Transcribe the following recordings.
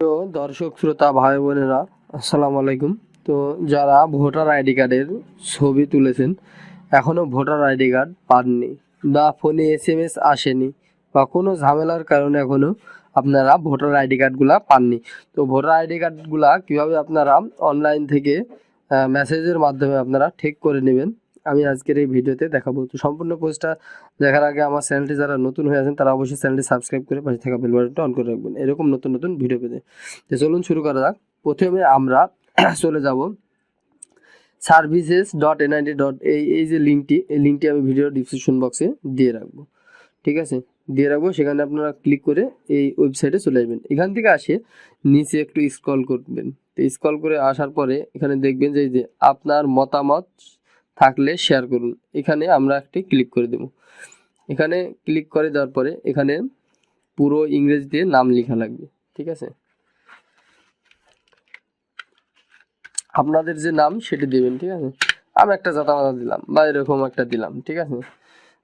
তো দর্শক, শ্রোতা, ভাই বোনেরা, আসসালামু আলাইকুম। তো যারা ভোটার আইডি কার্ডের ছবি তুলেছেন এখনও ভোটার আইডি কার্ড পাননি, বা ফোনে এস এম এস আসেনি, বা কোনো ঝামেলার কারণে এখনও আপনারা ভোটার আইডি কার্ডগুলা পাননি। তো ভোটার আইডি কার্ডগুলা কীভাবে আপনারা অনলাইন থেকে মেসেজের মাধ্যমে আপনারা ঠিক করে নেবেন আমি আজকের এই ভিডিওতে দেখাবো। তো সম্পূর্ণ পোস্টটা দেখার আগে আমার চ্যানেলটি যারা নতুন হয়ে আছেন, তারা অবশ্যই চ্যানেলটি সাবস্ক্রাইব করে পাশে থাকা বেল বাটনটা অন করে রাখবেন। এরকম নতুন নতুন ভিডিও পেতে। তো চলুন শুরু করা যাক। প্রথমে আমরা চলে যাব সার্ভিসেস ডট এনআইডি ডট এই এই যে লিঙ্কটি, এই লিঙ্কটি আমি ভিডিও ডিসক্রিপশন বক্সে দিয়ে রাখব। ঠিক আছে? দিয়ে রাখব, সেখানে আপনারা ক্লিক করে এই ওয়েবসাইটে চলে আসবেন। এখান থেকে আসে, নিচে একটু স্ক্রল করবেন। তো স্ক্রল করে আসার পরে এখানে দেখবেন যে যে আপনার মতামত থাকলে শেয়ার করুন। এখানে আমরা একটি ক্লিক করে দেব। এখানে ক্লিক করে দেওয়ার পরে এখানে পুরো ইংরেজিতে নাম লেখা লাগবে, ঠিক আছে? আপনাদের যে নাম সেটি দেবেন, ঠিক আছে? আমি একটা জাতামাতা দিলাম বা এরকম একটা দিলাম, ঠিক আছে?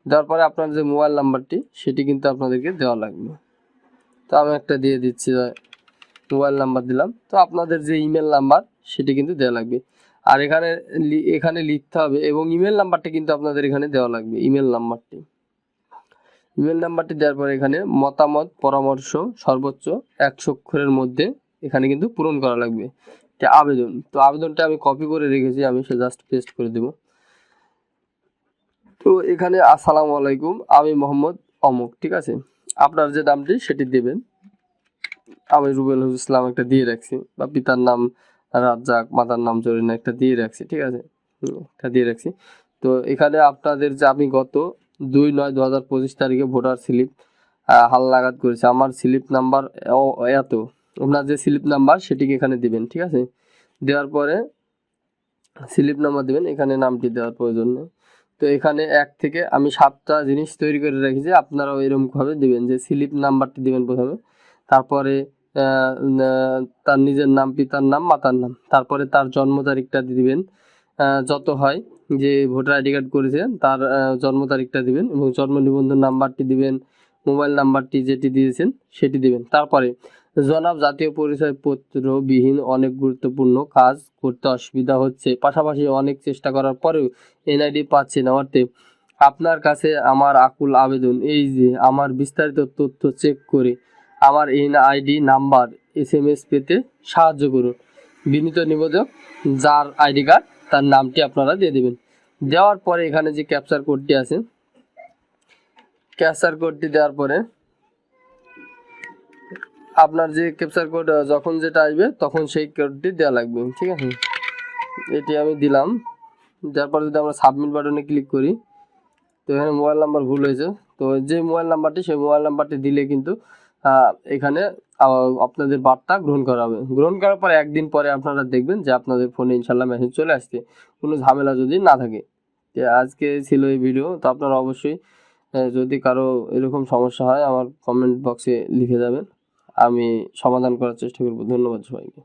দেওয়ার পরে আপনার যে মোবাইল নাম্বারটি সেটি কিন্তু আপনাদেরকে দেওয়া লাগবে। তো আমি একটা দিয়ে দিচ্ছি মোবাইল নাম্বার দিলাম। তো আপনাদের যে ইমেল নাম্বার সেটি কিন্তু দেওয়া লাগবে। আর এখানে এখানে লিখতে হবে এবং ইমেল নাম্বারটি কিন্তু আপনাদের এখানে দেওয়া লাগবে ইমেল নাম্বারটি ইমেল নাম্বারটি দেওয়ার পরে এখানে মতামত, পরামর্শ, সর্বোচ্চ একশো অক্ষরের মধ্যে এখানে কিন্তু পূরণ করা লাগবে। আবেদন, তো আবেদনটা আমি কপি করে রেখেছি, আমি সে জাস্ট পেস্ট করে দেব। তো এখানে আসসালামু আলাইকুম, আমি মোহাম্মদ অমুক, ঠিক আছে? আপনার যে নামটি সেটি দেবেন। আমি রুবেল ইসলাম একটা দিয়ে রাখছি, বা পিতার নাম রাজ্জাক মাতার নাম জরিনা একটা দিয়ে রাখছি, ঠিক আছে? একটা দিয়ে রাখছি। তো এখানে আপনাদের যে আমি গত দুই নয় দু হাজার পঁচিশ তারিখে ভোটার স্লিপ হাল লাগাত করেছে। আমার স্লিপ নাম্বার এত। আপনার যে স্লিপ নাম্বার, সেটিকে এখানে দিবেন, ঠিক আছে? দেওয়ার পরে স্লিপ নাম্বার দিবেন, এখানে নামটি দেওয়ার প্রয়োজন নেই। তো এখানে এক থেকে আমি সাতটা জিনিস তৈরি করে রেখেছি, আপনারাও এরকমভাবে দিবেন যে স্লিপ নাম্বারটি দিবেন প্রথমে। তারপরে তার নিজের নাম, পিতার নাম, মাতার নাম। তারপরে তার জন্ম তারিখটা দিবেন। যত হয় যে ভোটার আইডি কার্ড করেছেন তার জন্ম তারিখটা দিবেন এবং জন্ম নিবন্ধন নাম্বারটি দিবেন, মোবাইল নাম্বারটি যেটি দিয়েছেন সেটি দিবেন। তারপরে জনাব জাতীয় পরিচয়পত্র বিহীন অনেক গুরুত্বপূর্ণ কাজ করতে অসুবিধা হচ্ছে। পাশাপাশি অনেক চেষ্টা করার পরেও এনআইডি পাচ্ছে না। অর্থে আপনার কাছে আমার আকুল আবেদন এই যে আমার বিস্তারিত তথ্য চেক করে আমার NID number S M S পেতে সাহায্য করুন। বিনীত নিবেদক, যার আইডি কার্ড, তার নামটি আপনারা দিয়ে দেবেন। দেওয়ার পরে এখানে যে ক্যাপচার কোডটি আছে ক্যাপচার কোডটি দেওয়ার পরে আপনার যে ক্যাপচার কোড যখন যেটা আসবে, তখন সেই কোডটি দেওয়া লাগবে, ঠিক আছে? এটি আমি দিলাম। দেওয়ার পরে যদি আমরা সাবমিট বাটনে ক্লিক করি, তো এখানে মোবাইল নাম্বার ভুল হয়েছে। তো যে মোবাইল নাম্বারটি সেই মোবাইল নাম্বারটি দিলে কিন্তু এখানে আপনাদের বার্তা গ্রহণ করা হবে। গ্রহণ করার পরে একদিন পরে আপনারা দেখবেন যে আপনাদের ফোনে ইনশাল্লাহ মেসেজ চলে আসছে। কোনো ঝামেলা যদি না থাকে। আজকে ছিল এই ভিডিও তো আপনারা অবশ্যই যদি কারও এরকম সমস্যা হয়, আমার কমেন্ট বক্সে লিখে যাবেন। আমি সমাধান করার চেষ্টা করব। ধন্যবাদ সবাইকে।